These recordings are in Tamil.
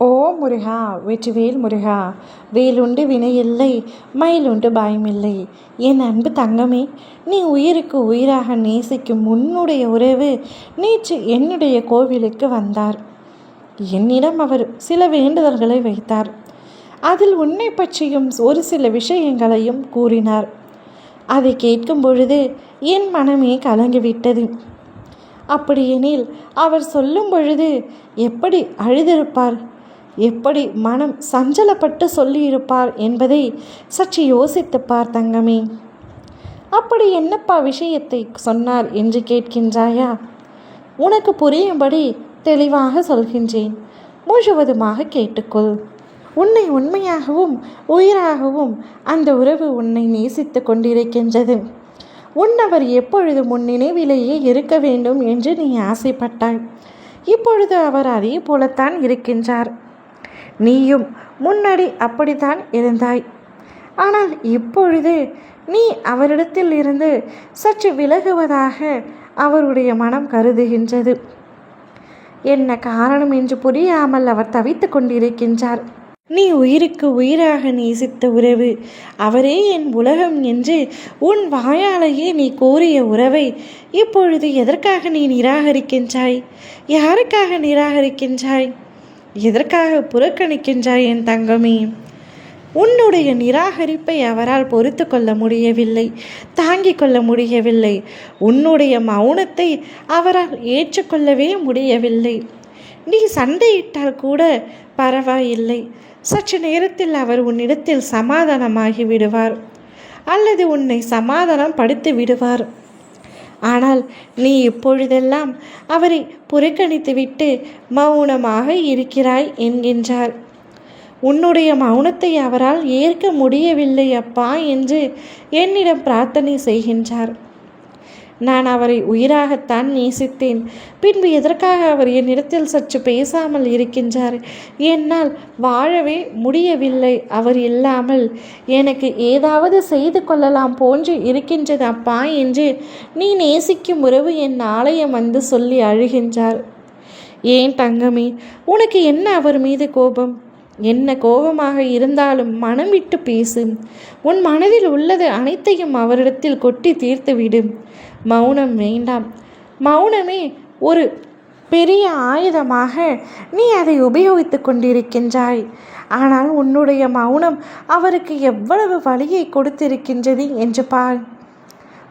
ஓ முருகா வெற்றிவேல் முருகா வேலுண்டு வினையில்லை மயிலுண்டு பயமில்லை. என் அன்பு தங்கமே நீ உயிருக்கு உயிராக நேசிக்கும் உன்னுடைய உறவு நேற்று என்னுடைய கோவிலுக்கு வந்தார். என்னிடம் அவர் சில வேண்டுதல்களை வைத்தார். அதில் உன்னை பற்றியும் ஒரு சில விஷயங்களையும் கூறினார். அதை கேட்கும் பொழுது என் மனமே கலங்கிவிட்டது. அப்படியெனில் அவர் சொல்லும் பொழுது எப்படி அழுதிருப்பார்? எப்படி மனம் சஞ்சலப்பட்டு சொல்லியிருப்பார் என்பதை சற்று யோசித்து பார் தங்கமே. அப்படி என்னப்பா விஷயத்தை சொன்னார் என்று கேட்கின்றாயா? உனக்கு புரியும்படி தெளிவாக சொல்கின்றேன். முழுவதுமாக கேட்டுக்கொள். உன்னை உண்மையாகவும் உயிராகவும் அந்த உறவு உன்னை நேசித்து கொண்டிருக்கின்றது. உன்னவர் எப்பொழுதும் உன் நினைவிலேயே இருக்க வேண்டும் என்று நீ ஆசைப்பட்டாய். இப்பொழுது அவர் அதே போலத்தான் இருக்கின்றார். நீயும் முன்னாடி அப்படித்தான் இருந்தாய். ஆனால் இப்பொழுது நீ அவரிடத்தில் இருந்து சற்று விலகுவதாக அவருடைய மனம் கருதுகின்றது. என்ன காரணம் என்று புரியாமல் அவர் தவித்து கொண்டிருக்கின்றார். நீ உயிருக்கு உயிராக நேசித்த உறவு அவரே என் உலகம் என்று உன் வாயாலேயே நீ கோரிய உறவை இப்பொழுது எதற்காக நீ நிராகரிக்கின்றாய்? யாருக்காக நிராகரிக்கின்றாய்? எதற்காக புறக்கணிக்கின்றாய் என் தங்கமே? உன்னுடைய நிராகரிப்பை அவரால் பொறுத்து கொள்ள முடியவில்லை தாங்கிக் கொள்ள முடியவில்லை. உன்னுடைய மௌனத்தை அவரால் ஏற்றுக்கொள்ளவே முடியவில்லை. நீ சண்டையிட்டால் கூட பரவாயில்லை. சற்று நேரத்தில் அவர் உன்னிடத்தில் சமாதானமாகி விடுவார். அல்லது உன்னை சமாதானம் படுத்து விடுவார். ஆனால் நீ இப்பொழுதெல்லாம் அவரை புறக்கணித்துவிட்டு மௌனமாக இருக்கிறாய் என்கின்றார். உன்னுடைய மௌனத்தை அவரால் ஏற்க முடியவில்லை அப்பா என்று என்னிடம் பிரார்த்தனை செய்கின்றார். நான் அவரை உயிராகத்தான் நேசித்தேன். பின்பு எதற்காக அவர் என்னிடத்தில் சற்று பேசாமல் இருக்கின்றார்? என்னால் வாழவே முடியவில்லை அவர் இல்லாமல். எனக்கு ஏதாவது செய்து கொள்ளலாம் போன்று இருக்கின்றது அப்பா என்று நீ நேசிக்கும் உறவு என் ஆலயம் வந்து சொல்லி அழுகின்றார். ஏன் தங்கமே உனக்கு என்ன அவர் மீது கோபம்? என்ன கோபமாக இருந்தாலும் மனம் விட்டு பேசு. உன் மனதில் உள்ளது அனைத்தையும் அவரிடத்தில் கொட்டி தீர்த்து விடு. மௌனம் வேண்டாம். மௌனமே ஒரு பெரிய ஆயுதமாக நீ அதை உபயோகித்து கொண்டிருக்கின்றாய். ஆனால் உன்னுடைய மௌனம் அவருக்கு எவ்வளவு வழியை கொடுத்திருக்கின்றது என்று பார்.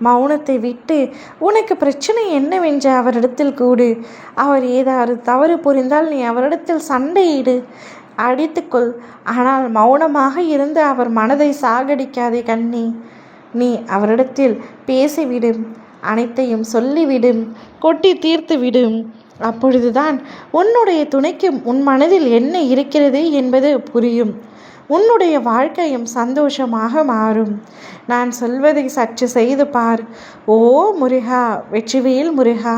மௌனத்தை விட்டு உனக்கு பிரச்சனை என்னவென்று அவரிடத்தில் கூடு. அவர் ஏதாவது தவறு புரிந்தால் நீ அவரிடத்தில் சண்டையிடு. அடித்துக்கொள். ஆனால் மௌனமாக இருந்து அவர் மனதை சாகடிக்காதே கண்ணி. நீ அவரிடத்தில் பேசிவிடும் அனைத்தையும் சொல்லிவிடும் கொட்டி தீர்த்து விடும் அப்பொழுதுதான் உன்னுடைய துணைக்கு உன் மனதில் என்ன இருக்கிறது என்பது புரியும். உன்னுடைய வாழ்க்கையும் சந்தோஷமாக மாறும். நான் சொல்வதை சற்று செய்து பார். ஓ முருகா வெற்றிவேல் முருகா.